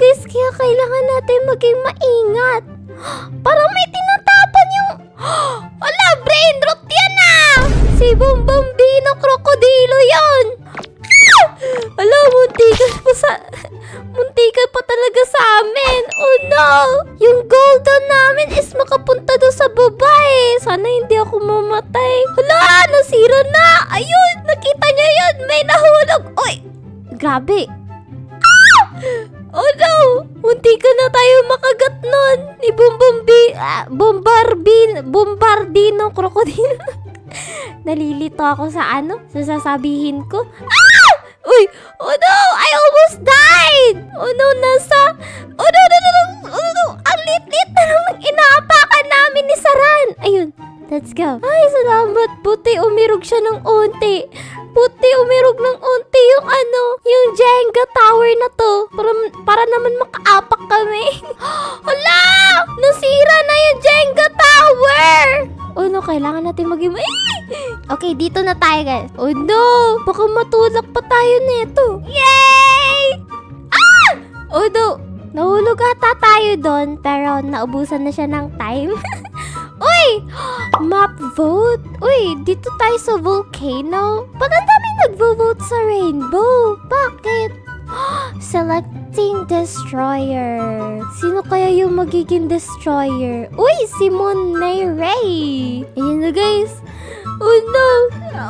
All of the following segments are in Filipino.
guys. Kaya kailangan natin maging maingat. Parang may tinatapan yung... Ala, brain rot yan ah! Si Bombambino Krokodilo yon. Ala, muntikan pa sa... Muntikan pa talaga sa amin. Oh no! Yung golden namin is makapunta doon sa baba eh. Sana hindi ako mamatay. Hala, nasira na! Ayun, nakita niyo yun! May nahulog! Uy! Grabe! Oh no! Muntikan na tayo makagat nun! Ni Bombombi... Ah, Bombarbin... Bombardino Krokodilo. Nalilito ako sa ano? Sa sasabihin ko. Ah! Uy! Oh no! I almost died! Oh no, nasa... Oh no, no, no, no! Oh no! Ang lit-lit na naman inaapakan namin ni Saran! Ayun, let's go. Ay, salamat. Buti umirog siya ng unti. Buti umirog ng unti yung ano, yung Jenga tower na to. Para, para naman makaapak kami. Hala! Nasira na yung Jenga tower! Oh no, kailangan natin. Eh! Okay, dito na tayo guys. Oh no! Baka matulak pa tayo nito. Yay! Ah! Oh no! Nahulog ata tayo doon, pero naubusan na siya ng time. Uy! Map vote! Uy, dito tayo sa volcano. Ba't ang dami nagvo-vote sa rainbow? Bakit? Selecting destroyer. Sino kaya yung magiging destroyer? Uy, si Monet Ray! Ayan na guys. Oh no!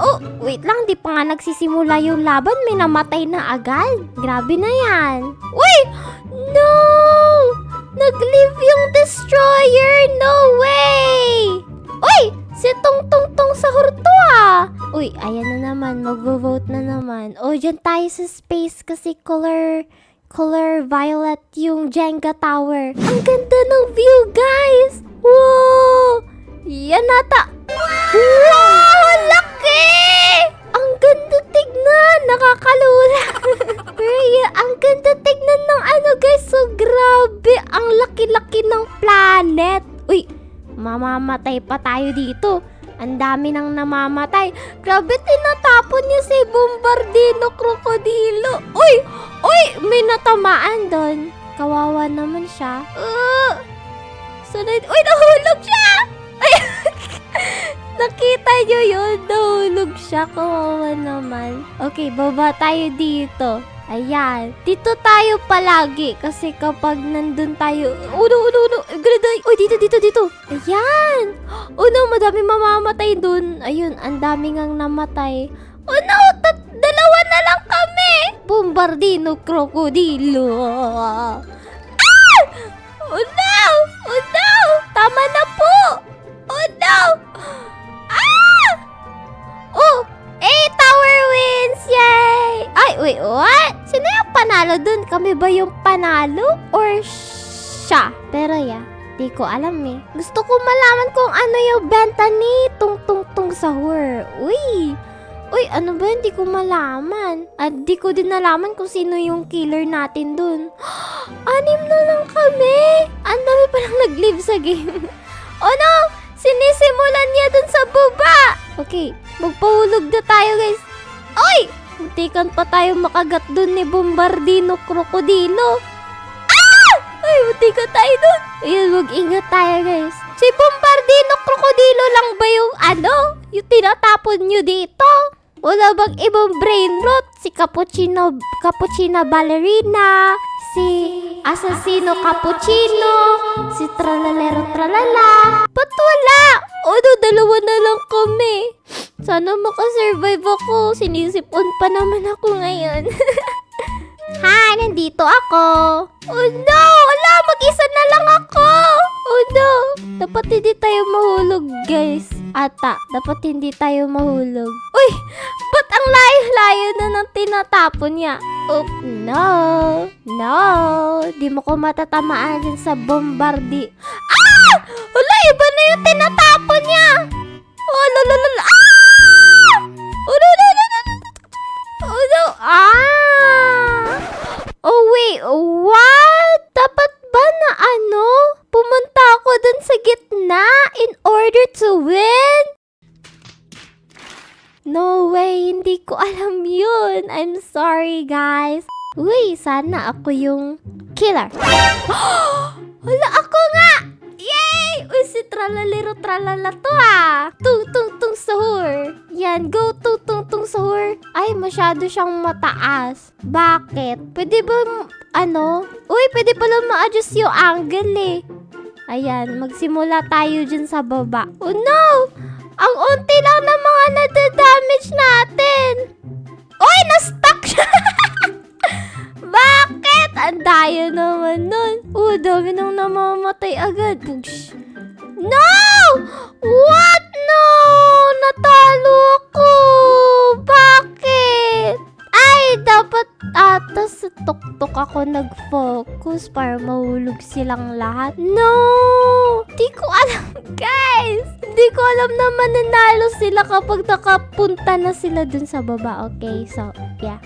Oh, wait lang, di pa nga nagsisimula yung laban, may namatay na agad. Grabe na yan. Uy! No! Nag-leave yung destroyer! No way! Si Tong Tong Tong sa hurto ah! Uy, ayan na naman, magvo-vote na naman. O, dyan tayo sa space kasi color color violet yung Jenga Tower. Ang ganda ng view, guys! Wow! Yan nata! Wow! Ang Laki! Ang ganda tignan! Nakakalula! Pero yan, ang ganda tignan ng ano guys. So grabe! Ang laki-laki ng planet! Mamamatay pa tayo dito. Ang dami nang namamatay. Grabe, tinatapon niya si Bombardino Krokodilo. Uy! Uy! May natamaan doon. Kawawa naman siya. Uh, sunod. Uy! Nahulog siya! Ay! Nakita niyo yun? Nahulog siya. Kawawa naman. Okay, baba tayo dito. Ayan. Dito tayo palagi. Kasi kapag nandun tayo... Uno, uno, uno. Ganda. Uy, dito, dito, dito. Ayan. Oh no, madami mamamatay dun. Ayun, ang dami ngang namatay. Oh no, tat dalawa na lang kami. Bombardino krokodilo. Ah! Oh no! Oh no! Tama na po! Oh no! Ah! Oh! Eh, tower wins! Yay! Ay, wait, what? Panalo dun? Kami ba yung panalo? Or siya? Pero yeah, di ko alam eh. Gusto ko malaman kung ano yung benta ni Tung Tung Tung Sahur. Uy! Uy, ano ba? Hindi ko malaman. At di ko din nalaman kung sino yung killer natin dun. Anim na lang kami! Ang dami palang nag-live sa game. oh no! Sinisimulan niya dun sa baba! Okay, magpahulog na tayo guys. Oy! Muntikan pa tayo makagat dun ni Bombardino Krokodilo. Ah! Ay, muntikan tayo dun. Ayun, mag-ingat tayo guys. Si Bombardino Krokodilo lang ba yung ano? Yung tinatapon nyo dito? Wala bang ibang brain rot? Si Cappuccino, Cappuccina Ballerina, si Assassino Cappuccino, si Tralalero Tralala. Ba't wala? O, no, dalawa na lang kami. Sana makasurvive ako. Sinisipon pa naman ako ngayon. Hi, nandito ako. Oh no! Wala, mag-isa na lang ako. Oh no! Dapat hindi tayo mahulog, guys. Ata, dapat hindi tayo mahulog. Uy! Ba't ang layo-layo na ng tinatapon niya? Oh, no. No. Di mo ko matatamaan din sa bombardi. Ah! Wala, iba na yung tinatapon niya. Oh, lalalala. Ah! Oh, no, no, no, no. Ah! Oh, wait. What? Dapat ba na ano? Pumunta ako dun sa gitna in order to win? No way. hindi ko alam yun. I'm sorry, guys. Uy, sana ako yung killer. Hala, ako nga! Yay! Uy, si tralalero tralala to ah. Tung tung tung sahur. Yan, go tung tung tung sahur. Ay, masyado siyang mataas. Bakit? Pwede ba, ano? Uy, pwede pala ma-adjust yung angle eh. Ayan, magsimula tayo dyan sa baba. Oh no! Ang unti lang ng mga nadadamage natin. Uy, na-stuck! Bakit? Ang dayo naman nun. Oh, dami nang namamatay agad. Push. No! What? No! Natalo tuktok ako nag-focus para mahulog silang lahat. No! Di ko alam, guys! Di ko alam na mananalo sila kapag nakapunta na sila dun sa baba. Okay, so, yeah.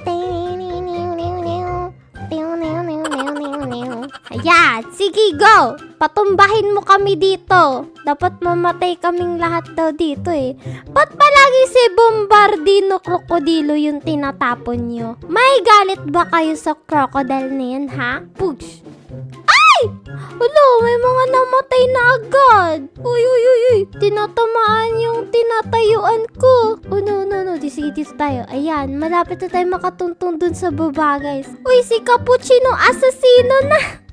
Ayan, sige go! Patumbahin mo kami dito. Dapat mamatay kaming lahat daw dito eh. Ba't palagi si Bombardino Krokodilo yung tinatapon nyo? May galit ba kayo sa crocodile na yan, ha? Push! Ay! Ulo, may mga namatay na agad. Uy, uy, uy, uy. Tinatamaan yung tinatayuan ko. Oh, no, no, no. Di, sige, dito tayo. Ayan, malapit na tayo makatuntong dun sa baba, guys. Uy, si Cappuccino, asasino na.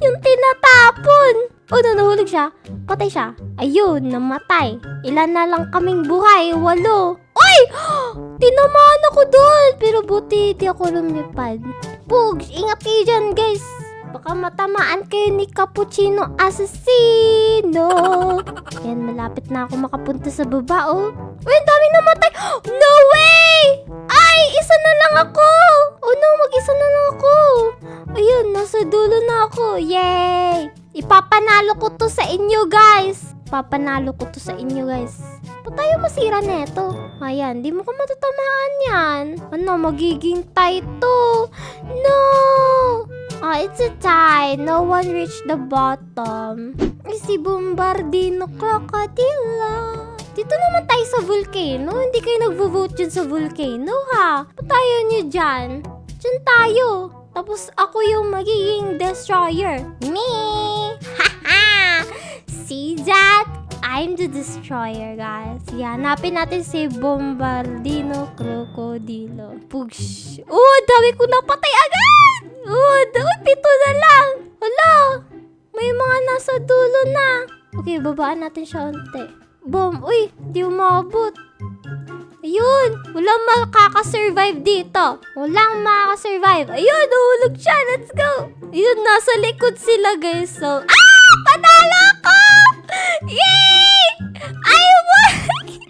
yung tinatapon. No, nahulog siya. Patay siya. Ayun, namatay. Ilan na lang kaming buhay? Walo. Uy! Tinamaan ako doon. Pero buti di ako lumipad. Pugs, ingat kayo dyan, guys. Baka matamaan kayo ni Cappuccino Assassino. Yan, malapit na ako makapunta sa baba, oh. Uy, ang namatay. No way! Ay, isa na lang ako. Nasa dulo na ako. Yay! Ipapanalo ko to sa inyo, guys. Papanalo ko to sa inyo, guys. Ba't tayo masira neto? Ayan, di mo ko matatamaan yan. Ano, magiging tie to. No! Ah, it's a tie. No one reached the bottom. Ay, si Bombardino Crocodilo. Dito naman tayo sa volcano. Hindi kayo nagvo-vote dyan sa volcano, ha? Ba't tayo nyo dyan? Dyan tayo. Tapos ako yung magiging destroyer. Me! Haha! See that? I'm the destroyer, guys. Hanapin natin si Bombardino Crocodilo. Push! Oh, dami ko napatay agad! Oh, dami, pito na lang! Hala! May mga nasa dulo na. Okay, babaan natin siya unti. Bom! Uy, di umabot. Ayun! Walang makakasurvive dito. Walang makakasurvive. Ayun, nahulog siya. Let's go. Ayun, nasa likod sila, guys. So, ah! Panalo ako! Yay! I won!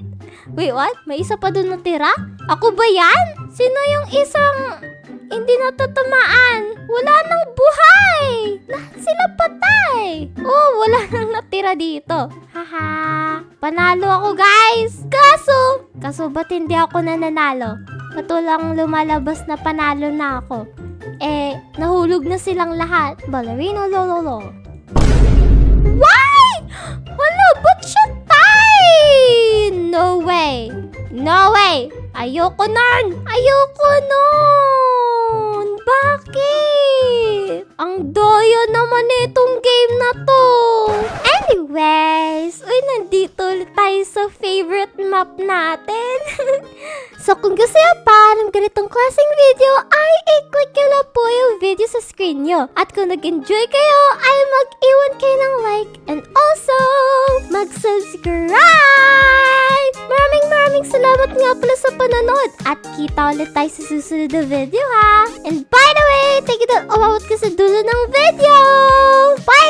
Wait, what? May isa pa doon natira? Ako ba yan? Sino yung isang hindi natatamaan? Wala nang buhay! Lahat sila patay! Oh, wala nang natira dito. Haha! Panalo ako, guys! Kaso, kaso ba't hindi ako nananalo? Patulang lumalabas na panalo na ako. Eh, nahulog na silang lahat. Ballerino lololo. Why? Wala, ba't siya tay? No way. No way. Ayoko nun. Ayoko nun. Bakit? Ang daya naman itong game na to. Anyways, uy, nandito ulit tayo sa favorite map natin. so, kung gusto nyo pa ng ganitong klaseng video, ay i-click nyo lang po yung video sa screen nyo. At kung nag-enjoy kayo, ay mag-iwan kayo ng like and also mag-subscribe! Maraming maraming salamat nga pala sa panonood at kita ulit tayo sa susunod na video ha! And by the you na umabot ka sa dulo ng video! Bye